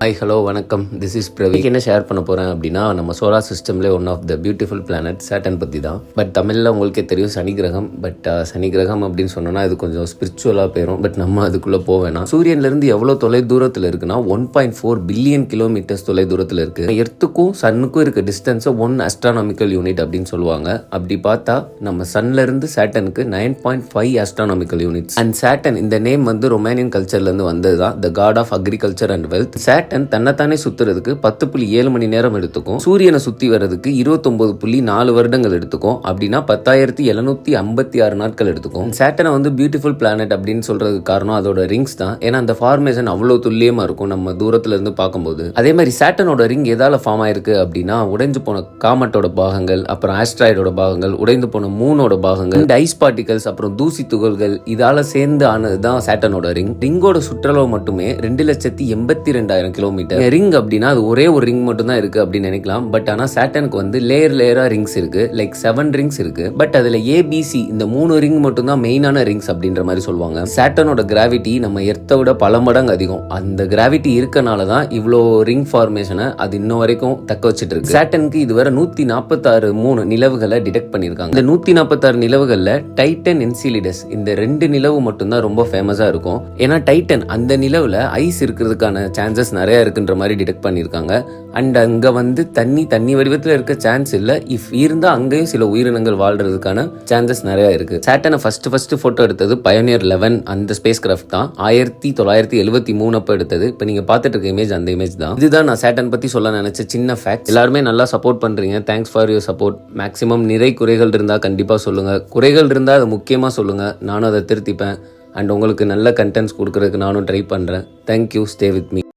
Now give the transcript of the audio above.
Hi hello வணக்கம். This is Pravi என்ன share பண்ண போகிறேன் அப்படின்னா நம்ம solar சிஸ்டம்லேயே one of the beautiful planet Saturn பற்றி தான். பட் தமிழில் உங்களுக்கே தெரியும் சனி கிரகம். பட் uh, சனி கிரகம் அப்படின்னு சொன்னோன்னா அது கொஞ்சம் ஸ்பிரிச்சுவலாக போயிடும் பட் நம்ம அதுக்குள்ளே போவேனா சூரியன்லேருந்து எவ்வளோ தொலை தூரத்தில் இருக்குன்னா one point four billion kilometres தொலை தூரத்தில் இருக்குது எர்த்துக்கும் சன்னுக்கும் இருக்க டிஸ்டன்ஸை ஒன் அஸ்ட்ரானாமிக்கல் யூனிட் அப்படின்னு சொல்லுவாங்க. அப்படி பார்த்தா நம்ம சன்லேருந்து சேட்டனுக்கு nine point five astronomical units and Saturn இந்த நேம் வந்து ரொமேனியன் கல்ச்சர்லேருந்து வந்தது தான் the god of agriculture and wealth Saturn தன்னைத்தானே சுத்துறதுக்கு பத்து புள்ளி ஏழு மணி நேரம் எடுத்துக்கும். சூரியனை சுத்தி வர்றதுக்கு இருபத்தொன்பது புள்ளி நாலு வருடங்கள் எடுத்துக்கும். அப்படின்னா பத்தாயிரத்தி எழுநூத்தி ஐம்பத்தி ஆறு நாட்கள் எடுத்துக்கும். சேட்டனை வந்து பியூட்டிஃபுல் பிளானட் அப்படின்னு சொல்றதுக்கு காரணம் அதோட ரிங்ஸ் தான். ஏன்னா அந்த ஃபார்மேஷன் அவ்வளோ துல்லியமா இருக்கும் நம்ம தூரத்துல இருந்து பார்க்கும்போது. அதே மாதிரி சேட்டனோட ரிங் எதால ஃபார்ம் ஆயிருக்கு அப்படின்னா உடைஞ்சு போன காமட்டோட பாகங்கள் அப்புறம் ஆஸ்ட்ராய்டோட பாகங்கள் உடைந்து போன மூனோட பாகங்கள் ஐஸ் பார்ட்டிகல்ஸ் அப்புறம் தூசி துகள்கள் இதால சேர்ந்து ஆனது தான் சேட்டனோட ரிங் ரிங்கோட சுற்றளவு மட்டுமே ரெண்டு லட்சத்தி எண்பத்தி ரெண்டாயிரம் கிலோமீட்டர். ரிங் அப்படின்னா அது ஒரே ஒரு ரிங் மட்டும் தான் அப்படின்னு நினைக்கலாம். பட் ஆனால் சேட்டனுக்கு வந்து லேயர் லேயராக ரிங்ஸ் இருக்குது லைக் செவன் ரிங்ஸ் இருக்குது பட் அதில் ஏபிசி இந்த மூணு ரிங் மட்டும் தான் மெயினான ரிங்ஸ் அப்படின்ற மாதிரி சொல்லுவாங்க. சேட்டனோட கிராவிட்டி நம்ம எர்த்தை விட பல மடங்கு அதிகம். அந்த கிராவிட்டி இருக்கனால தான் இவ்வளோ ரிங் ஃபார்மேஷனை அது இன்ன வரைக்கும் தக்க வச்சுட்டு இருக்கு சேட்டனுக்கு இதுவரை நூற்றி நாற்பத்தாறு மூணு நிலவுகளை டிடெக்ட் பண்ணியிருக்காங்க. இந்த நூற்றி நாற்பத்தாறு நிலவுகளில் டைட்டன் என்சிலிடஸ் இந்த ரெண்டு நிலவு மட்டும்தான் ரொம்ப ஃபேமஸாக இருக்கும். ஏன்னா டைட்டன் அந்த நிலவில் ஐஸ் இருக்கிறதுக்கான சான்சஸ் நிறைய நிறையா இருக்குன்ற மாதிரி டிடெக்ட் பண்ணியிருக்காங்க. அண்ட் அங்கே வந்து தண்ணி தண்ணி வடிவத்தில் இருக்க சான்ஸ் இல்லை. இஃப் இருந்தால் அங்கேயும் சில உயிரினங்கள் வாழ்றதுக்கான சான்சஸ் நிறையா இருக்குது சேட்டனை ஃபஸ்ட்டு ஃபஸ்ட்டு ஃபோட்டோ எடுத்தது பயனியர் லெவன் அந்த ஸ்பேஸ் கிராஃப்ட் தான். ஆயிரத்தி தொள்ளாயிரத்தி எழுபத்தி மூணு அப்போ எடுத்தது. இப்போ நீங்கள் பார்த்துட்டு இருக்க இமேஜ் அந்த இமேஜ் தான். இதுதான் நான் சேட்டன் பற்றி சொல்ல நினச்ச சின்ன ஃபேக்ட் எல்லாருமே நல்லா சப்போர்ட் பண்ணுறீங்க thanks for your support maximum நிறை குறைகள் இருந்தால் கண்டிப்பாக சொல்லுங்கள் குறைகள் இருந்தால் அதை முக்கியமாக சொல்லுங்கள் நானும் அதை திருத்திப்பேன். அண்ட் உங்களுக்கு நல்ல கண்டென்ட்ஸ் கொடுக்குறதுக்கு நானும் ட்ரை பண்ணுறேன் தேங்க்யூ ஸ்டே வித் மீ